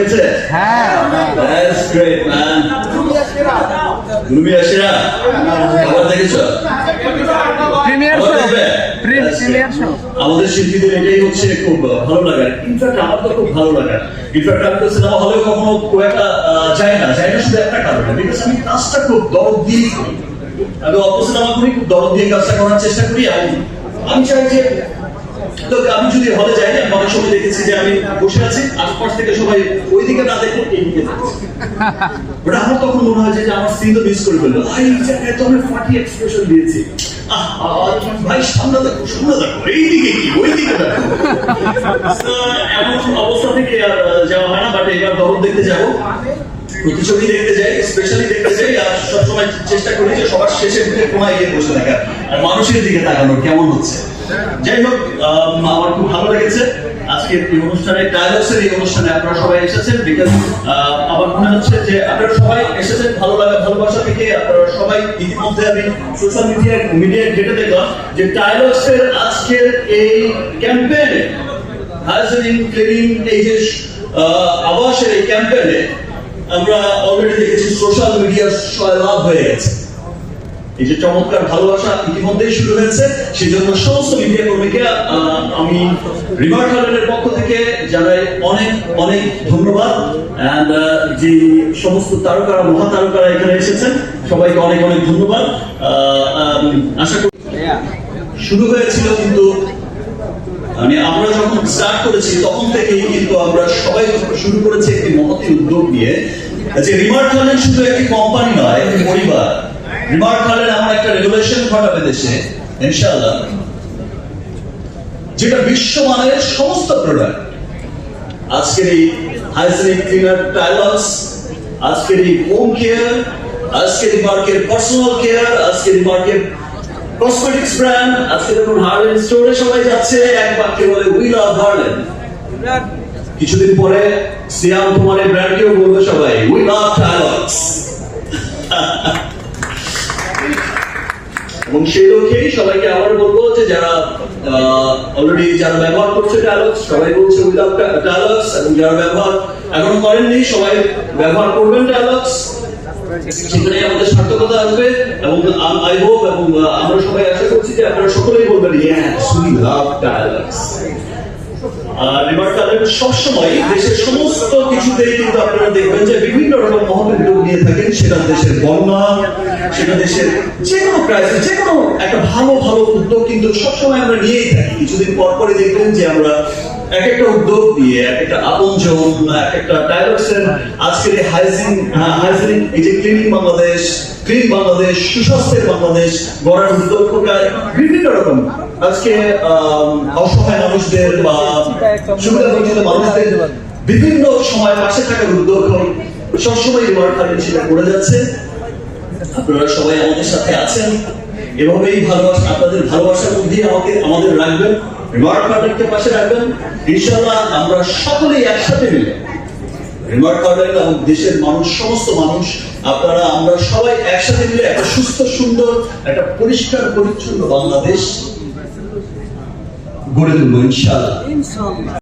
লেগেছে হ্যাঁ। That's great, man. Lumia সেরা আবার দেখেছ? প্রিমিয়ার শো প্রিমিয়ার শো আমাদের শিল্পীদের এটাই হচ্ছে খুব ভালো ইনফ্যাক্ট আমার তো খুব ভালো ইনফ্যাক্ট আমি তো সিনেমা হলে কখনো খুব একটা যাই না। যাই না শুধু একটা কারণে। বিকজ আমি কাজটা খুব দরদ দিয়ে করি। আমি অল্প সিনেমা করি খুব দরদ দিয়ে কাজটা করার চেষ্টা করি এবং আমি চাই যে আমি যদি হলে যাই আমি না দেখে আমার তখন মনে যে আমার তো মিস করে ফেলল। আমি ফাটি এক্সপ্রেশন দিয়েছি। এমন অবস্থা যাওয়া হয় যাব। সবসময় চেষ্টা সবার শেষে আর মানুষের দিকে তাকানো কেমন হচ্ছে? যাই হোক আম, আমার খুব ভালো লেগেছে। এই অনুষ্ঠানে এই অনুষ্ঠানে আপনারা সবাই এসেছেন বিকজ আমার মনে হচ্ছে যে আপনারা সবাই এসেছেন ভালো লাগা ভালোবাসা থেকে। আপনারা সবাই ইতিমধ্যে আমি সোশ্যাল মিডিয়া দেখলাম যে আজকের এই ক্লিনিং এই যে আবাসের এই ক্যাম্পেইনে আমরা অলরেডি দেখেছি সোশ্যাল মিডিয়ার লাভ হয়ে গেছে। এই যে চমৎকার ভালোবাসা ইতিমধ্যেই শুরু হয়েছে সেই জন্য সমস্ত মিডিয়া কর্মীকে আমি হালের পক্ষ থেকে জানাই অনেক অনেক ধন্যবাদ। যে সমস্ত তারকারা মহা তারকারা এখানে এসেছেন, সবাইকে অনেক অনেক ধন্যবাদ। আশা করি শুরু হয়েছিল কিন্তু মানে আমরা যখন স্টার্ট করেছি, তখন থেকেই কিন্তু আমরা সবাই শুরু করেছি একটি মহতি উদ্যোগ নিয়ে, যে রিমার্ক হালেন শুধু একটি কোম্পানি নয় পরিবার। রিমার্ক হালেন এমন একটা রেগুলেশন ঘটাবে দেশে যেটা বিশ্বমানের সমস্ত প্রোডাক্ট আজকের এই ক্লিনার টাইলস আজকের এই হোম কেয়ার আজকের মার্কের পার্সোনাল কেয়ার আজকের মার্কের কসমেটিক্স ব্র্যান্ড আজকে দেখুন হার্লেন স্টোরে সবাই যাচ্ছে, এক বাক্যে বলে উই লাভ হার্লেন কিছুদিন পরে সিয়াম তোমার ব্র্যান্ডকেও বলবে সবাই উই লাভ টাইলস এবং সেই লক্ষ্যেই সবাইকে আবার বলব যে যারা অলরেডি যারা ব্যবহার করছে ডায়ালগস সবাই বলছে উইদাউট ডায়ালগস এবং যারা ব্যবহার এখনও করেননি, সবাই ব্যবহার করবেন ডায়ালগস সেখানে আমাদের সার্থকতা আসবে এবং আই হোপ এবং আমরা সবাই আশা করছি যে আপনারা সকলেই বলবেন উই লাভ ডায়ালগস আর কালেক্ট সবসময় দেশের সমস্ত কিছুতেই কিন্তু আপনারা দেখবেন যে বিভিন্ন রকম সেটা দেশের বন্যা, সেটা দেশের যে কোনো ক্রাইসিস যে কোনো একটা ভালো ভালো উদ্যোগ কিন্তু সবসময় আমরা নিয়েই থাকি। কিছুদিন পর পরে দেখবেন যে আমরা এক একটা উদ্যোগ দিয়ে এক একটা এক একটা ডায়ালগসের আজকের এই হাইজিন হাইজিনিক এই যে ক্লিনিং বাংলাদেশ ক্লিন বাংলাদেশ, সুস্বাস্থ্যের বাংলাদেশ গড়ার উদ্যোগ প্রকার বিভিন্ন রকম। আজকে অসহায় মানুষদের বা সুবিধা মানুষদের বিভিন্ন সময় পাশে থাকার উদ্যোগ সবসময় রিমার্ক হারেন সেটা করে যাচ্ছে। আপনারা সবাই আমাদের সাথে আছেন এভাবেই ভালোবাসা, আপনাদের ভালোবাসার মধ্যে আমাকে, আমাদের রাখবেন। রিমার্ক হারেনকে পাশে রাখবেন। ইনশাআল্লাহ আমরা সকলেই একসাথে মিলে রিমার্ক গার্ডেন এবং দেশের মানুষ, সমস্ত মানুষ, আপনারা, আমরা সবাই একসাথে মিলে একটা সুস্থ, সুন্দর, একটা পরিষ্কার, পরিচ্ছন্ন বাংলাদেশ গড়ে তুলবো, ইনশাআল্লাহ।